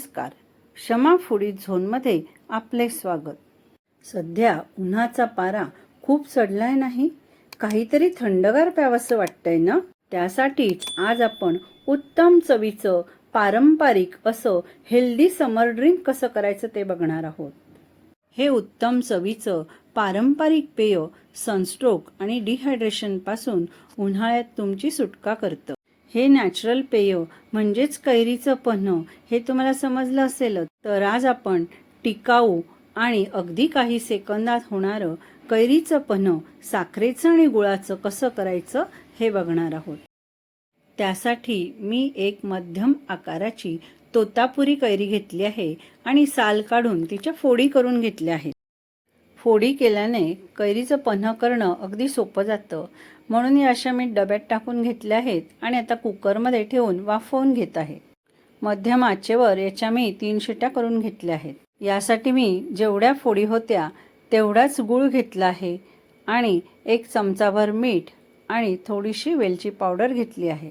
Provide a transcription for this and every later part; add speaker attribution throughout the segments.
Speaker 1: नमस्कार. क्षमा फुडी झोनमध्ये आपले स्वागत. सध्या उन्हाचा पारा खूप चढलाय नाही? काहीतरी थंडगार प्यावंसं वाटतंय ना? त्यासाठीच आज आपण उत्तम चवीचं पारंपरिक असं हेल्दी समर ड्रिंक कसं करायचं ते बघणार आहोत. हे उत्तम चवीचं पारंपरिक पेय सनस्ट्रोक आणि डिहायड्रेशनपासून उन्हाळ्यात तुमची सुटका करतं. हे नॅचरल पेय म्हणजेच कैरीचं पन्ह हे तुम्हाला समजलं असेलच. तर आज आपण टिकाऊ आणि अगदी काही सेकंदात होणारं कैरीचं पन्ह साखरेचं आणि गुळाचं कसं करायचं हे बघणार आहोत. त्यासाठी मी एक मध्यम आकाराची तोतापुरी कैरी घेतली आहे आणि साल काढून तिच्या फोडी करून घेतल्या आहेत. फोडी केल्याने कैरीचं पन्ह करणं अगदी सोपं जातं. म्हणून या अशा मी डब्यात टाकून घेतल्या आहेत आणि आता कुकरमध्ये ठेवून वाफवून घेत आहे. मध्यम आचेवर याच्या मी तीन शिट्या करून घेतल्या आहेत. यासाठी मी जेवढ्या फोडी होत्या तेवढाच गूळ घेतला आहे आणि एक चमचाभर मीठ आणि थोडीशी वेलची पावडर घेतली आहे.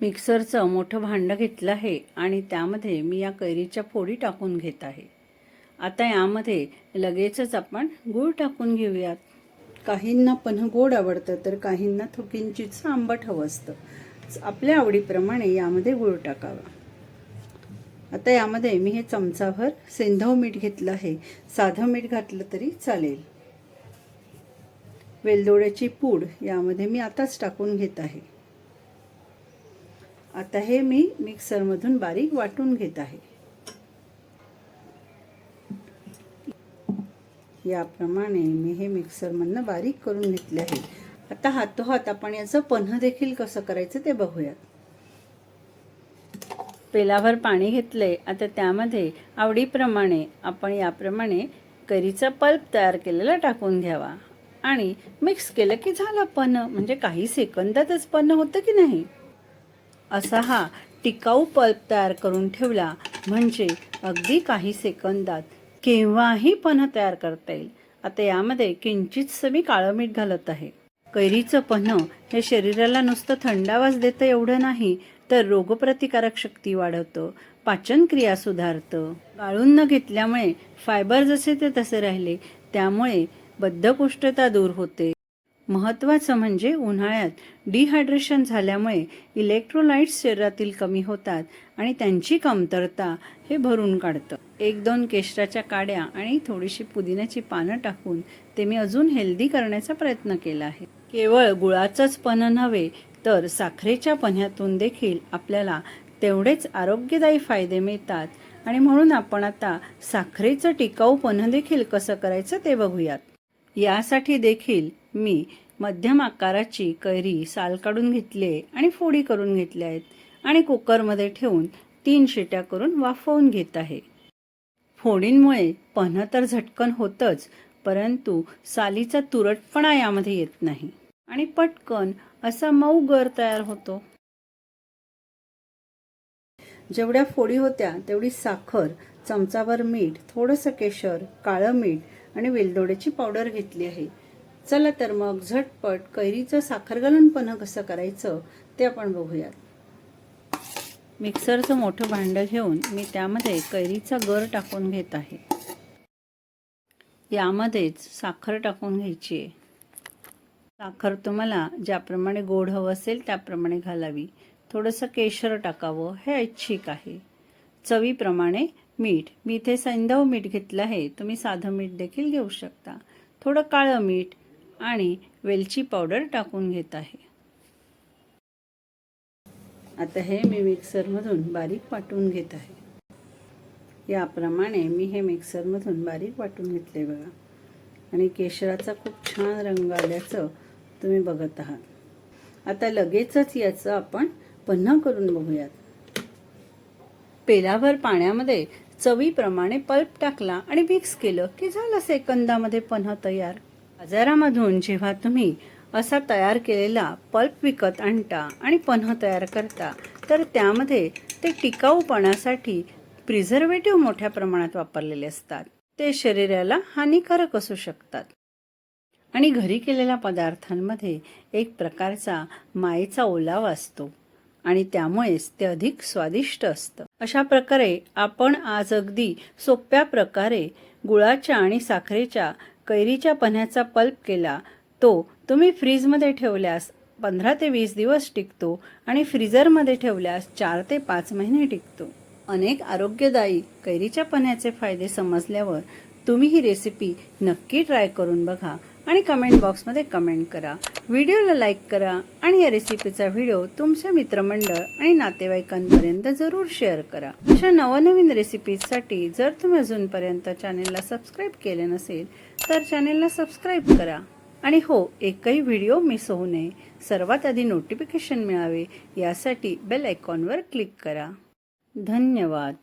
Speaker 1: मिक्सरचं मोठं भांडं घेतलं आहे आणि त्यामध्ये मी या कैरीच्या फोडी टाकून घेत आहे. आता यामध्ये लगेचच आपण गूळ टाकून घेऊयात. काहींना पण गोड आवडतं तर काहींना थोकिंचितचं आंबट हवं असतं. आपल्या आवडीप्रमाणे यामध्ये गूळ टाकावा. आता यामध्ये मी हे चमचाभर सेंधव मीठ घेतलं आहे. साधं मीठ घातलं तरी चालेल. वेलदोड्याची पूड यामध्ये मी आताच टाकून घेत आहे. आता हे मी मिक्सरमधून बारीक वाटून घेत आहे. याप्रमाणे मी हे मिक्सरमधनं बारीक करून घेतले आहे. आता हातोहात आपण याचं पन्ह देखील कसं करायचं ते बघूयात. पेलाभर पाणी घेतले आता त्यामध्ये आवडीप्रमाणे आपण याप्रमाणे कैरीचा पल्प तयार केलेला टाकून घ्यावा. आणि मिक्स केलं की झालं पन्ह. म्हणजे काही सेकंदातच पन्ह होतं की नाही? असा हा टिकाऊ पल्प तयार करून ठेवला. म्हणजे अगदी काही सेकंदात केव्हाही पन्ह तयार करता येईल. आता यामध्ये किंचितसं मी काळं मीठ घालत आहे. कैरीचं पन्ह हे शरीराला नुसतं थंडावाज देतं एवढं नाही तर रोगप्रतिकारक शक्ती वाढवतं पाचनक्रिया सुधारतं. गाळून न घेतल्यामुळे फायबर जसे ते तसे राहिले त्यामुळे बद्धकोष्ठता दूर होते. महत्त्वाचं म्हणजे उन्हाळ्यात डिहायड्रेशन झाल्यामुळे इलेक्ट्रोलाइट्स शरीरातील कमी होतात आणि त्यांची कमतरता हे भरून काढतं. एक दोन केशराच्या काड्या आणि थोडीशी पुदिन्याची पानं टाकून ते मी अजून हेल्दी करण्याचा प्रयत्न केला आहे. केवळ गुळाचंच पण नव्हे तर साखरेच्या पन्ह्यातून देखील आपल्याला तेवढेच आरोग्यदायी फायदे मिळतात. आणि म्हणून आपण आता साखरेचं टिकाऊ पन्ह देखील कसं करायचं ते बघूयात. यासाठी देखील मी मध्यम आकाराची कैरी साल काढून घेतली आहे आणि फोडी करून घेतल्या आहेत आणि कुकरमध्ये ठेवून तीन शिट्या करून वाफवून घेत आहे. फोडींमुळे पन्ह तर झटकन होतंच परंतु सालीचा तुरटपणा यामध्ये येत नाही. आणि पटकन असा मऊ गर तयार होतो. जेवढ्या फोडी होत्या तेवढी साखर चमचाभर मीठ थोडंसं केशर काळं मीठ आणि वेलदोड्याची पावडर घेतली आहे. चला तर मग झटपट कैरीचं साखर घालून पण कसं करायचं ते आपण बघूयात. मिक्सरचं मोठं भांडं घेऊन मी त्यामध्ये कैरीचा गर टाकून घेत आहे. यामध्येच साखर टाकून घ्यायची आहे. साखर तुम्हाला ज्याप्रमाणे गोड हवं असेल त्याप्रमाणे घालावी. थोडंसं केशर टाकावं हे ऐच्छिक आहे. चवीप्रमाणे मीठ. मी इथे सैंधव मीठ घेतलं आहे तुम्ही साधं मीठ देखील घेऊ शकता. थोडं काळं मीठ आणि वेलची पावडर टाकून घेत आहे. आता हे मी मिक्सरमधून बारीक वाटून घेत आहे. याप्रमाणे मी हे मिक्सरमधून बारीक वाटून घेतले बघा. आणि केशराचा खूप छान रंग आल्याचं तुम्ही बघत आहात. आता लगेचच याचं आपण पन्हा करून बघूयात. पेलाभर पाण्यामध्ये चवीप्रमाणे पल्प टाकला आणि मिक्स केलं की झालं सेकंदामध्ये पन्हा तयार. बाजारामधून जेव्हा तुम्ही असा तयार केलेला पल्प विकत आणता आणि पन्ह तयार करता तर त्यामध्ये ते टिकाऊपणासाठी प्रिझर्वेटिव्ह मोठ्या प्रमाणात वापरलेले असतात. ते शरीराला हानिकारक असू शकतात. आणि घरी केलेल्या पदार्थांमध्ये एक प्रकारचा मायेचा ओलावा असतो आणि त्यामुळेच ते अधिक स्वादिष्ट असतं. अशा प्रकारे आपण आज अगदी सोप्या प्रकारे गुळाच्या आणि साखरेच्या कैरीच्या पन्ह्याचा पल्प केला. तो तुम्ही फ्रीजमध्ये ठेवल्यास पंधरा ते वीस दिवस टिकतो आणि फ्रीजरमध्ये ठेवल्यास चार ते पाच महिने टिकतो. अनेक आरोग्यदायी कैरीच्या पन्ह्याचे फायदे समजल्यावर तुम्ही ही रेसिपी नक्की ट्राय करून बघा आणि कमेंट बॉक्समध्ये कमेंट करा. व्हिडिओला लाईक करा आणि या रेसिपीचा व्हिडिओ तुमच्या मित्रमंडळ आणि नातेवाईकांपर्यंत जरूर शेअर करा. अशा नवनवीन रेसिपीजसाठी जर तुम्ही अजूनपर्यंत चॅनेलला सबस्क्राईब केले नसेल तर चॅनेलला सबस्क्राईब करा. आणि हो एकही व्हिडिओ मिस होऊ नये. सर्वात आधी नोटिफिकेशन मिळावे यासाठी बेल आयकॉनवर क्लिक करा. धन्यवाद.